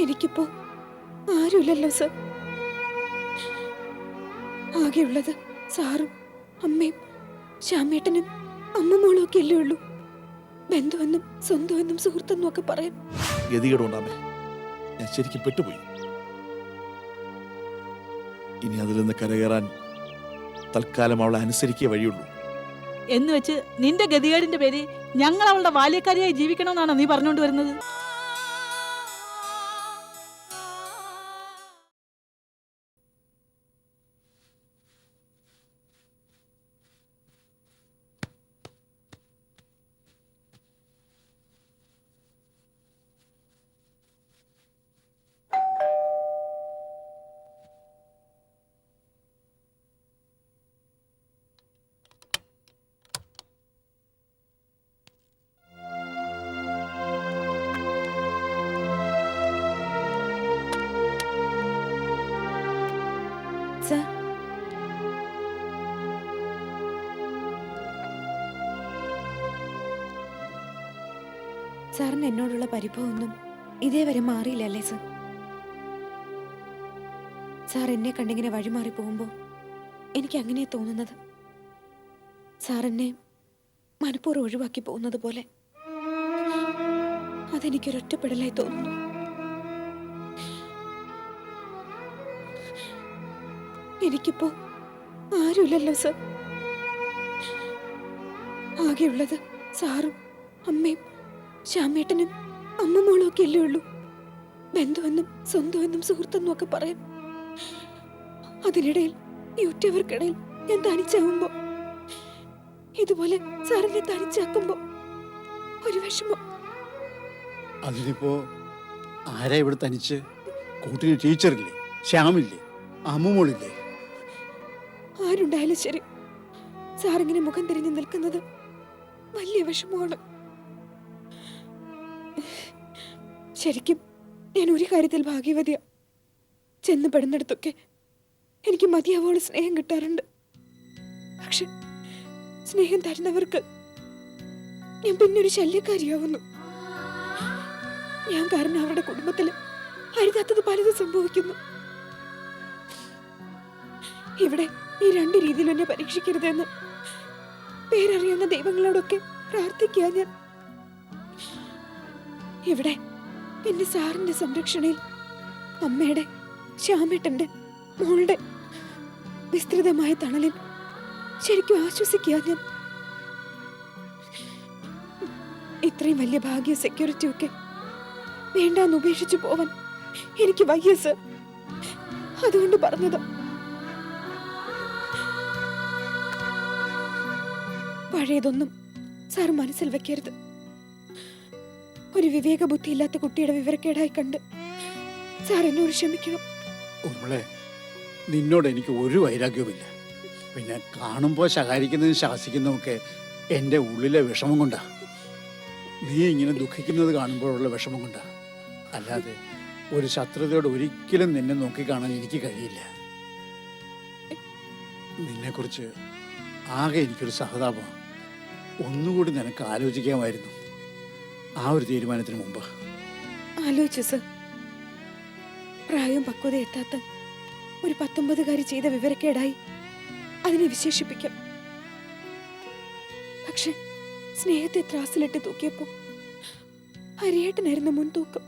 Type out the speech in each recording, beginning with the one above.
എനിക്കിപ്പോ ആരുമില്ലല്ലോ സർ. ആകെയുള്ളത് സാറും അമ്മയും ശ്യാമേട്ടനും അമ്മമോളും ഒക്കെ അല്ലേ ഉള്ളൂ. ബന്ധുവെന്നും സ്വന്തമെന്നും സുഹൃത്തെന്നും ഒക്കെ പറയാൻ ഗതികേടുണ്ടാമേ. ഞാൻ ശരിക്കും പെട്ടുപോയി. ഇനി അതിൽ നിന്ന് കരകയറാൻ തൽക്കാലം അവളെ അനുസരിക്കേ വഴിയുള്ളൂ. എന്ന് വെച്ച് നിന്റെ ഗതികേടിന്റെ പേര് ഞങ്ങൾ അവളുടെ ബാല്യക്കാരിയായി ജീവിക്കണമെന്നാണോ നീ പറഞ്ഞുകൊണ്ട് വരുന്നത്? സാറിന് എന്നോടുള്ള പരിഭവമൊന്നും ഇതേവരെ മാറിയില്ല അല്ലേ സർ? സാർ എന്നെ കണ്ടിങ്ങനെ വഴിമാറി പോകുമ്പോൾ എനിക്ക് അങ്ങനെ തോന്നുന്നത്. സാർ എന്നെ മനഃപൂർവം ഒഴിവാക്കി പോകുന്നത് പോലെ അതെനിക്കൊരൊറ്റപ്പെടലായി തോന്നുന്നു. എനിക്കിപ്പോ ആരുമില്ലല്ലോ സർ. ആകെയുള്ളത് സാറും അമ്മയും. ശ്യാമേട്ടനും അമ്മമ്മോളും ഒക്കെ അല്ലേ ഉള്ളൂ. ബന്ധുവെന്നും സ്വന്തമെന്നും സുഹൃത്തെന്നും ഒക്കെ പറയും. അതിനിടയിൽ യൂട്യൂബർക്കിടയിൽ ഞാൻ തനിച്ചാവുമ്പോ ഇതുപോലെ സാറിനെ തനിച്ചാക്കുമ്പോ ഒരു വിഷമം. അതിനിപ്പോ ആരാ ഇവിടെ തനിച്ച്? കൂട്ടിന് ടീച്ചറില്ലേ? ശ്യാമില്ലേ? അമ്മുമോളില്ലേ? ആരുണ്ടായാലും ശരി. സാറിങ്ങനെ മുഖം തിരിഞ്ഞു നിൽക്കുന്നത് വലിയ വിഷമമാണ്. ശരിക്കും ഞാൻ ഒരു കാര്യത്തിൽ ഭാഗ്യവതിയ. ചെന്ന് പെടുന്നിടത്തൊക്കെ എനിക്ക് മതിയാവോൾ സ്നേഹം കിട്ടാറുണ്ട്. പക്ഷെ സ്നേഹം തരുന്നവർക്ക് ഞാൻ പിന്നെ ഒരു ശല്യക്കാരിയാവുന്നു. ഞാൻ കാരണം അവരുടെ കുടുംബത്തിൽ അരുതാത്തത് പലതും സംഭവിക്കുന്നു. ഇവിടെ ഈ രണ്ട് രീതിയിൽ എന്നെ പരീക്ഷിക്കരുതെന്ന് പേരറിയുന്ന ദൈവങ്ങളോടൊക്കെ പ്രാർത്ഥിക്കുക ഞാൻ. ഇവിടെ എന്റെ സാറിന്റെ സംരക്ഷണയിൽ അമ്മയുടെ ശ്യാമേട്ടന്റെ മോളുടെ വിസ്തൃതമായ തണലിൽ ശരിക്കും ആശ്വസിക്കുക ഞാൻ. ഇത്രയും വലിയ ഭാഗ്യ സെക്യൂരിറ്റി ഒക്കെ വേണ്ടാന്ന് ഉപേക്ഷിച്ചു പോവാൻ എനിക്ക് വയ്യ സർ അതുകൊണ്ട് പറഞ്ഞത് പഴയതൊന്നും സാർ മനസ്സിൽ വെക്കരുത്. ഒരു വിവേക ബുദ്ധിയില്ലാത്ത കുട്ടിയുടെ വിവരക്കേടായി കണ്ട്. സാർ എന്നോട് ക്ഷമിക്കണം. നിന്നോട് എനിക്ക് ഒരു വൈരാഗ്യവുമില്ല. പിന്നെ കാണുമ്പോൾ ശകാരിക്കുന്നതും ശാസിക്കുന്നതുമൊക്കെ എന്റെ ഉള്ളിലെ വിഷമം കൊണ്ടാ. നീ ഇങ്ങനെ ദുഃഖിക്കുന്നത് കാണുമ്പോഴുള്ള വിഷമം കൊണ്ടാ. അല്ലാതെ ഒരു ശത്രുതയോട് ഒരിക്കലും നിന്നെ നോക്കിക്കാണാൻ എനിക്ക് കഴിയില്ല. നിന്നെക്കുറിച്ച് ആകെ എനിക്കൊരു സഹതാപമാണ് ഒന്നുകൂടി നിനക്ക് ആലോചിക്കാമായിരുന്നു. ആ ഒരു തീരുമാനത്തിന് മുമ്പ്. ആലോചിച്ചു സർ. പ്രായം പക്വത എത്താത്ത ഒരു പത്തൊമ്പതുകാരി ചെയ്ത വിവരക്കേടായി അതിനെ വിശേഷിപ്പിക്കാം. പക്ഷെ സ്നേഹത്തെ ത്രാസിലിട്ട് തൂക്കിയപ്പോ ഹരിയേട്ടനായിരുന്നു മുൻതൂക്കം.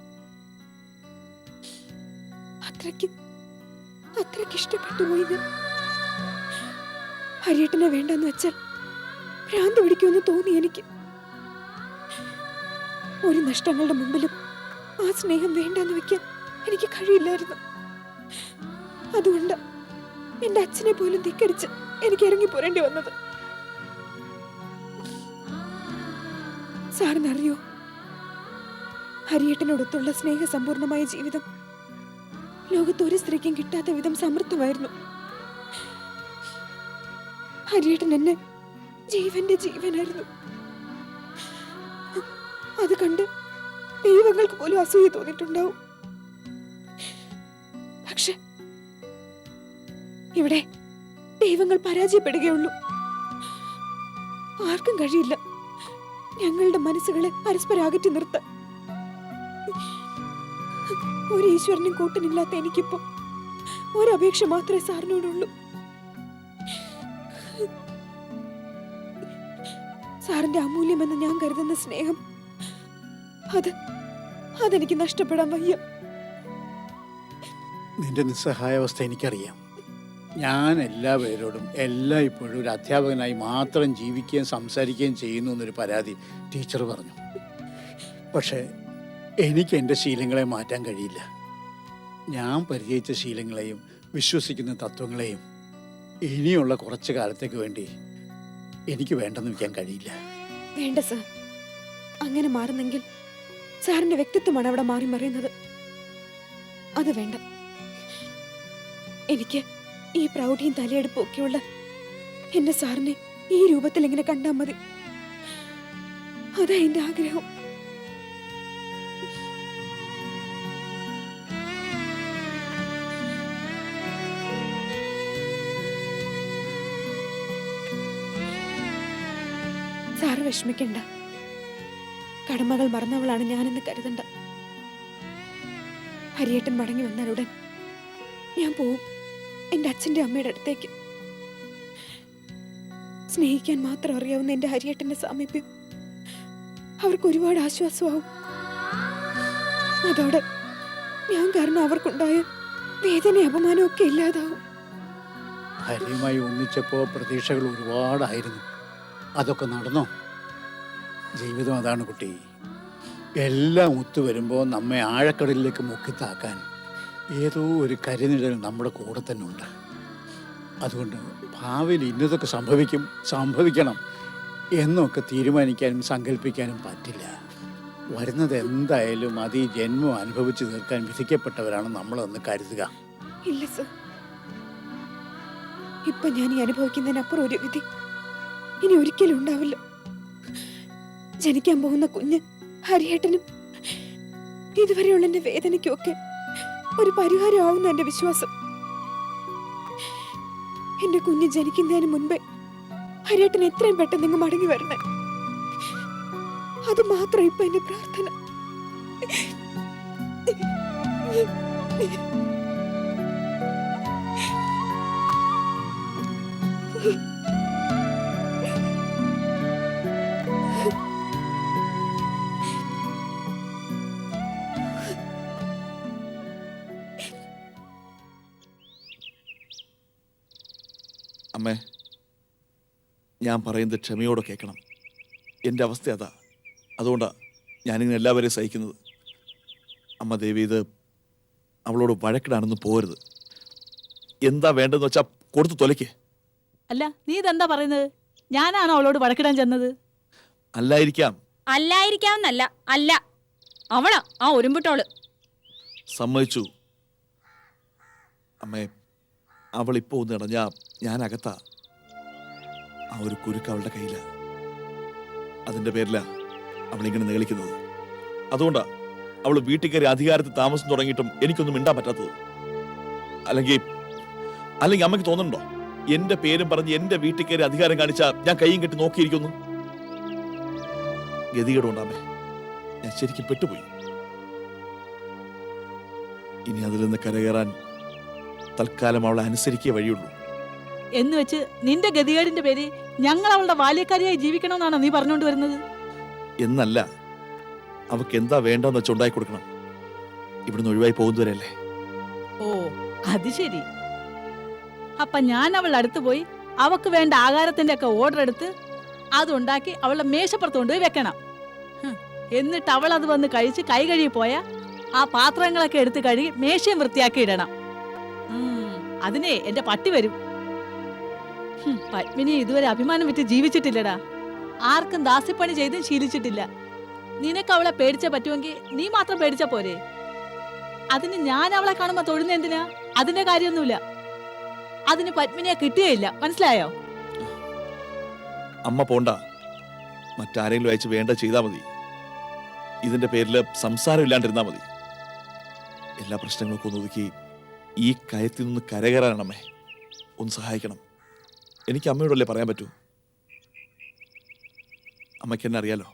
അത്രയ്ക്ക് അത്രയ്ക്ക് ഇഷ്ടപ്പെട്ടു പോയി ഹരിയേട്ടനെ വേണ്ടെന്ന് വെച്ചാൽ ഭ്രാന്ത് പിടിക്കുമെന്ന് തോന്നി എനിക്ക്. ഒരു നഷ്ടങ്ങളുടെ മുമ്പിലും ആ സ്നേഹം വേണ്ടെന്ന് വെക്കാൻ എനിക്ക് കഴിയില്ലായിരുന്നു. അതുകൊണ്ട് എന്റെ അച്ഛനെ പോലും ധിക്കരിച്ച് എനിക്ക് ഇറങ്ങി പോരേണ്ടി വന്നത്. സാറിനറിയോ ഹരിയേട്ടനോടൊത്തുള്ള സ്നേഹസമ്പൂർണമായ ജീവിതം ലോകത്ത് ഒരു സ്ത്രീക്കും കിട്ടാത്ത വിധം സമൃദ്ധമായിരുന്നു. ഹരിയേട്ടൻ എന്നെ ജീവന്റെ ജീവനായിരുന്നു. അത് കണ്ട് ദൈവങ്ങൾക്ക് പോലും അസൂയ തോന്നിയിട്ടുണ്ടാവും. പക്ഷെ ഇവിടെ ദൈവങ്ങൾ പരാജയപ്പെടുകയുള്ളൂ. ആർക്കും കഴിയില്ല. ഞങ്ങളുടെ മനസ്സുകളെ പരസ്പരം അകറ്റി നിർത്താൻ ഒരു ഈശ്വരനും കൂട്ടനില്ലാത്ത എനിക്കിപ്പോ ഒരപേക്ഷ മാത്രമേ സാറിനോടുള്ളൂ. സാറിന്റെ അമൂല്യമെന്ന് ഞാൻ കരുതുന്ന സ്നേഹം അത് അതെനിക്ക് നഷ്ടപ്പെടാൻ വയ്യ. നിന്റെ നിസ്സഹായാവസ്ഥ എനിക്കറിയാം. ഞാൻ എല്ലാ പേരോടും എല്ലാ ഇപ്പോഴും ഒരു അധ്യാപകനായി മാത്രം ജീവിക്കുകയും സംസാരിക്കുകയും ചെയ്യുന്നു എന്നൊരു പരാതി ടീച്ചർ പറഞ്ഞു. പക്ഷേ എനിക്ക് എന്റെ ശീലങ്ങളെ മാറ്റാൻ കഴിയില്ല. ഞാൻ പരിചയിച്ച ശീലങ്ങളെയും വിശ്വസിക്കുന്ന തത്വങ്ങളെയും ഇനിയുള്ള കുറച്ച് കാലത്തേക്ക് വേണ്ടി എനിക്ക് വേണ്ടെന്ന് വയ്ക്കാൻ കഴിയില്ല. വേണ്ട സർ. അങ്ങനെ മാറുന്നെങ്കിൽ സാറിന്റെ വ്യക്തിത്വമാണ് അവിടെ മാറി മറിയുന്നത്. അത് വേണ്ട. എനിക്ക് ഈ പ്രൗഢിയും തലയെടുപ്പും ഒക്കെയുള്ള എന്റെ സാറിനെ ഈ രൂപത്തിൽ എങ്ങനെ കണ്ടാൽ മതി. അതാ എന്റെ ആഗ്രഹം. സാറ് വിഷമിക്കണ്ട. കടമകൾ മറന്നവളാണ് ഞാനെന്ന് കരുതണ്ട. ഹരിയേട്ടൻ മടങ്ങി വന്നാലുടൻ ഞാൻ പോവും. എന്റെ അച്ഛന്റെ അമ്മയുടെ അടുത്തേക്ക്. സ്നേഹിക്കാൻ മാത്രം അറിയാവുന്ന എന്റെ ഹരിയേട്ടന്റെ സാമീപ്യം അവർക്ക് ഒരുപാട് ആശ്വാസമാവും. അതോടെ ഞാൻ കാരണം അവർക്കുണ്ടായ വേദന അപമാനവും ഒക്കെ ഇല്ലാതാവും. ഹരിയുമായി ഒന്നിച്ചപ്പോൾ പ്രതീക്ഷകൾ ഒരുപാടായിരുന്നു. അതൊക്കെ നടന്നോ? ജീവിതം അതാണ് കുട്ടി. എല്ലാം ഒത്തുവരുമ്പോൾ നമ്മെ ആഴക്കടലിലേക്ക് മുക്കിത്താക്കാൻ ഏതോ ഒരു കരിനിഴൽ നമ്മുടെ കൂടെ തന്നെ ഉണ്ട്. അതുകൊണ്ട് ഭാവിയിൽ ഇന്നതൊക്കെ സംഭവിക്കും സംഭവിക്കണം എന്നൊക്കെ തീരുമാനിക്കാനും സങ്കല്പിക്കാനും പറ്റില്ല. വരുന്നത് എന്തായാലും അത് ഈ ജന്മം അനുഭവിച്ച് തീർക്കാൻ വിധിക്കപ്പെട്ടവരാണ് നമ്മളെന്ന് കരുതുക. ഇല്ല സർ. ഇപ്പൊ ഞാൻ ഈ അനുഭവിക്കുന്നതിനപ്പുറം ഒരു വിധി ഇനി ഒരിക്കലും ഉണ്ടാവില്ല. ജനിക്കാൻ പോകുന്ന കുഞ്ഞ് ഹരിയേട്ടനും ഇതുവരെയുള്ള എന്റെ വേദനയ്ക്കൊക്കെ ഒരു പരിഹാരമാവുന്ന എന്റെ വിശ്വാസം. എന്റെ കുഞ്ഞ് ജനിക്കുന്നതിന് മുൻപേ ഹരിയേട്ടൻ എത്രയും പെട്ടെന്ന് നിങ്ങൾ മടങ്ങി വരണേ. അത് മാത്രം ഇപ്പൊ എന്റെ പ്രാർത്ഥന. ഞാൻ പറയുന്നത് ക്ഷമയോടെ കേൾക്കണം. എന്റെ അവസ്ഥ അതാ. അതുകൊണ്ടാണ് ഞാനിങ്ങനെ എല്ലാവരെയും സഹിക്കുന്നത്. അമ്മ ദേവി ഇത് അവളോട് വഴക്കിടാനൊന്നും പോരുത് എന്താ വേണ്ടതെന്ന് വെച്ചാൽ കൊടുത്തു തൊലയ്ക്ക്. അല്ല നീ ഇതെന്താ പറയുന്നത്? ഞാനാണ് അവളോട് വഴക്കിടാൻ ചെന്നത്? അല്ലായിരിക്കാം. അല്ലായിരിക്കാവുന്നല്ല. അല്ല. അവളാ ആ ഒരുമ്പിട്ടോൾ. സമ്മതിച്ചു. അമ്മേ അവൾ ഇപ്പോൾ ഒന്ന് ഇടഞ്ഞാ ഞാൻ അകത്താ ആ ഒരു കുരുക്ക് അവളുടെ കയ്യില. അതിന്റെ പേരിലാണ് അവളിങ്ങനെ നിഗളിക്കുന്നത്. അതുകൊണ്ടാണ് അവൾ വീട്ടിൽ കയറി അധികാരത്തിൽ താമസം തുടങ്ങിയിട്ടും എനിക്കൊന്നും മിണ്ടാൻ പറ്റാത്തത്. അല്ലെങ്കിൽ അല്ലെങ്കിൽ അമ്മയ്ക്ക് തോന്നുന്നുണ്ടോ? എന്റെ പേരും പറഞ്ഞ് എന്റെ വീട്ടിൽ കയറി അധികാരം കാണിച്ചാൽ ഞാൻ കൈയും കെട്ടി നോക്കിയിരിക്കുന്നു? ഗതികേടുണ്ടാമേ ഞാൻ ശരിക്കും പെട്ടുപോയി. ഇനി അതിൽ നിന്ന് കരകയറാൻ തൽക്കാലം അവളെ അനുസരിക്കേ വഴിയുള്ളൂ. എന്ന് വെച്ച് നിന്റെ ഗതികേടിന്റെ പേര് ഞങ്ങൾ അവളുടെ ബാല്യക്കാരിയായി ജീവിക്കണമെന്നാണോ നീ പറഞ്ഞുകൊണ്ട് വരുന്നത്. എന്നല്ല അവക്ക് എന്താ വേണ്ടെന്ന് വെച്ച് ഉണ്ടാക്കി കൊടുക്കണം. ഇവിടുന്ന് ഒഴിവായി പോകുന്നവരല്ലേ? ഓ അത് ശരി. അപ്പൊ ഞാൻ അവളുടെ അടുത്ത് പോയി അവക്ക് വേണ്ട ആഹാരത്തിന്റെ ഒക്കെ ഓർഡർ എടുത്ത് അതുണ്ടാക്കി അവളുടെ മേശപ്പുറത്ത് കൊണ്ടുപോയി വെക്കണം. എന്നിട്ട് അവൾ അത് വന്ന് കഴിച്ച് കൈ കഴുകി പോയ ആ പാത്രങ്ങളൊക്കെ എടുത്ത് കഴുകി മേശയും വൃത്തിയാക്കി ഇടണം. അതിനെ എന്റെ പട്ടി വരും. പത്മിനി ഇതുവരെ അഭിമാനം വിറ്റ് ജീവിച്ചിട്ടില്ലടാ. ആർക്കും ദാസ്യപ്പണി ചെയ്തും ശീലിച്ചിട്ടില്ല. നിനക്ക് അവളെ പേടിച്ച പറ്റുമെങ്കിൽ നീ മാത്രം പേടിച്ച പോരെ? അതിന് ഞാൻ അവളെ കാണുമ്പോ തൊഴുന്ന എന്തിനാ? അതിന്റെ കാര്യമൊന്നുമില്ല. അതിന് പത്മിനിയെ കിട്ടുകയില്ല മനസ്സിലായോ? അമ്മ പോണ്ട. മറ്റാരെങ്കിലും അയച്ച് വേണ്ട ചെയ്താ മതി. ഇതിന്റെ പേരിൽ സംസാരം ഇല്ലാണ്ടിരുന്നാ മതി. എല്ലാ പ്രശ്നങ്ങൾക്കും ഒന്ന് ഒതുക്കി ഈ കയത്തിൽ നിന്ന് കരകയറാനമ്മേ ഒന്ന് സഹായിക്കണം. എനിക്ക് അമ്മയോടല്ലേ പറയാൻ പറ്റൂ? അമ്മയ്ക്ക് എന്നെ അറിയാലോ.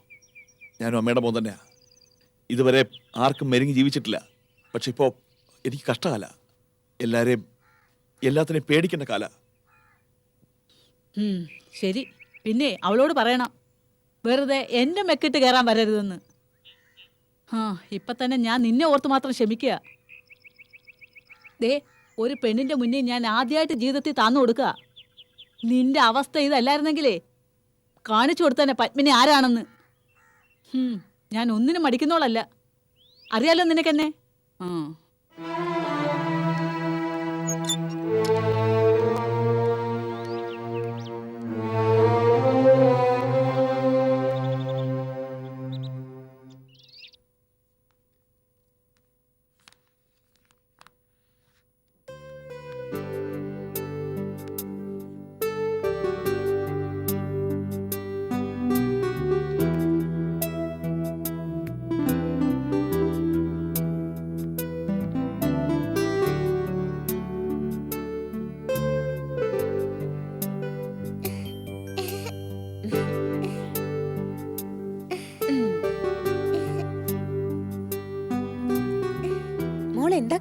ഞാനും അമ്മയുടെ മോൻ തന്നെയാ. ഇതുവരെ ആർക്കും മെരുങ്ങി ജീവിച്ചിട്ടില്ല. പക്ഷെ ഇപ്പോൾ എനിക്ക് കഷ്ടകാല. എല്ലാരെയും എല്ലാത്തിനെയും പേടിക്കേണ്ട കാല. ശരി. പിന്നെ അവളോട് പറയണം. വെറുതെ എന്റെ മെക്കിട്ട് കയറാൻ വരരുതെന്ന്. ആ ഇപ്പം തന്നെ ഞാൻ നിന്നെ ഓർത്ത് മാത്രം ക്ഷമിക്കുക. ദേ ഒരു പെണ്ണിന്റെ മുന്നിൽ ഞാൻ ആദ്യമായിട്ട് ജീവിതത്തിൽ താന്നു കൊടുക്കുക. നിന്റെ അവസ്ഥ ഇതല്ലായിരുന്നെങ്കിലേ? കാണിച്ചു കൊടുത്തന്നെ പത്മിനി ആരാണെന്ന്. ഞാൻ ഒന്നിനും മടിക്കുന്നോളല്ല. അറിയാലോ നിനക്കെന്നെ? ആ.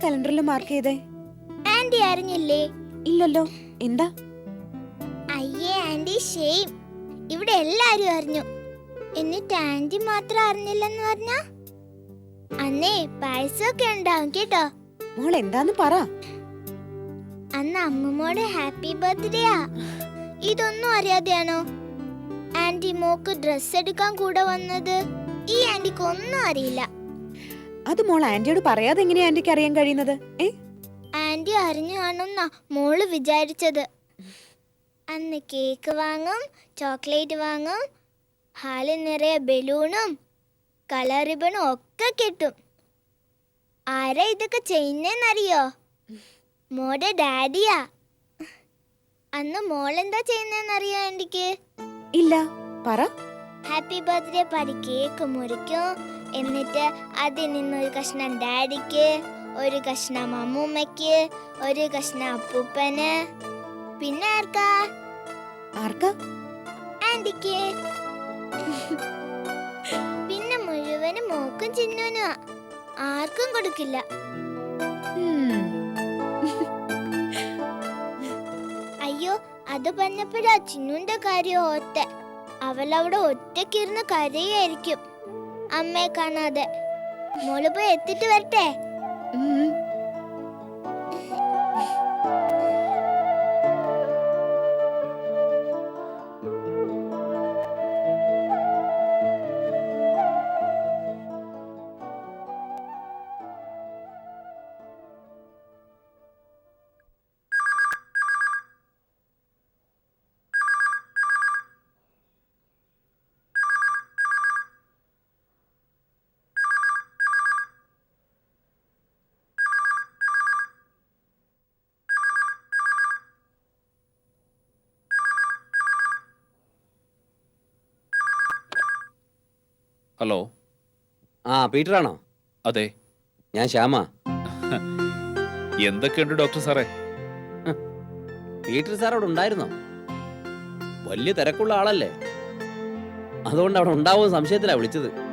കലണ്ടറിൽ മാർക്ക് ചെയ്തേ. ആന്റി അറിഞ്ഞില്ലേ? ഇല്ലല്ലോ. എന്താ? അയ്യേ ആന്റി ഷെയിം ഇവിടെ എല്ലാരും അറിഞ്ഞു. എന്നിട്ട് ആന്റി മാത്രം അറിഞ്ഞില്ലെന്ന് പറഞ്ഞ? അന്നേ പായസമൊക്കെ ഉണ്ടാവും കേട്ടോ. മോൾ എന്താന്ന് പറ. അന്ന് അമ്മമ്മോട് ഹാപ്പി ബർത്ത്ഡേയാ ഇതൊന്നും അറിയാതെയാണോ? ആന്റി മോക്ക് ഡ്രസ് എടുക്കാൻ കൂടെ വന്നത്? ഈ ആന്റിക്ക് ഒന്നും അറിയില്ല. അത് മോൾ ആന്റിയോട് പറയാതെ എങ്ങനെയാ ആന്റിക്ക് അറിയാൻ കഴിയുന്നത്? ഏ? ആന്റി അറിഞ്ഞു കാണുന്ന മോൾ വിചാരിച്ചത്. അന്ന് കേക്ക് വാങ്ങും ചോക്ലേറ്റ് വാങ്ങും ഹാളിൽ നിറയെ ബലൂണും കളർ റിബണും ഒക്കെ കിട്ടും. ആരാ ഇതൊക്കെ ചെയ്യുന്നേന്നറിയോ? മോടെ ഡാഡിയാ. അന്ന് മോൾ എന്താ ചെയ്യുന്നേന്നറിയോ ആന്റിക്ക്? ഇല്ല പറ. ഹാപ്പി ബർത്ത്ഡേ പാടി കേക്ക് മുറിക്കും എന്നിട്ട് അതിൽ നിന്ന് ഒരു കഷ്ണം ഡാഡിക്ക് ഒരു കഷ്ണം അമ്മൂമ്മയ്ക്ക് ഒരു കഷ്ണം അപ്പൂപ്പന്. പിന്നെ ആർക്കാ? ആർക്കാ? ആന്റിക്ക് പിന്നെ മുഴുവനും മോക്കും ചിന്നുനുമാ ആർക്കും കൊടുക്കില്ല. അയ്യോ അത് പറഞ്ഞപ്പോഴാ ചിന്നുന്റെ കാര്യം ഓർത്തെ. അവളവിടെ ഒറ്റയ്ക്കിരുന്ന് കരയായിരിക്കും. അമ്മയെ കാണാതെ. മോൾ പോയി എത്തിട്ട് വരട്ടെ? ഹലോ. ആ പീറ്റർ ആണോ അതെ. ഞാൻ ശ്യാമ. എന്തൊക്കെയുണ്ട് ഡോക്ടർ സാറേ? പീറ്റർ സാർ അവിടെ ഉണ്ടായിരുന്നോ? വലിയ തിരക്കുള്ള ആളല്ലേ. അതുകൊണ്ട് അവിടെ ഉണ്ടാവുമെന്ന് സംശയത്തിലാ വിളിച്ചത്.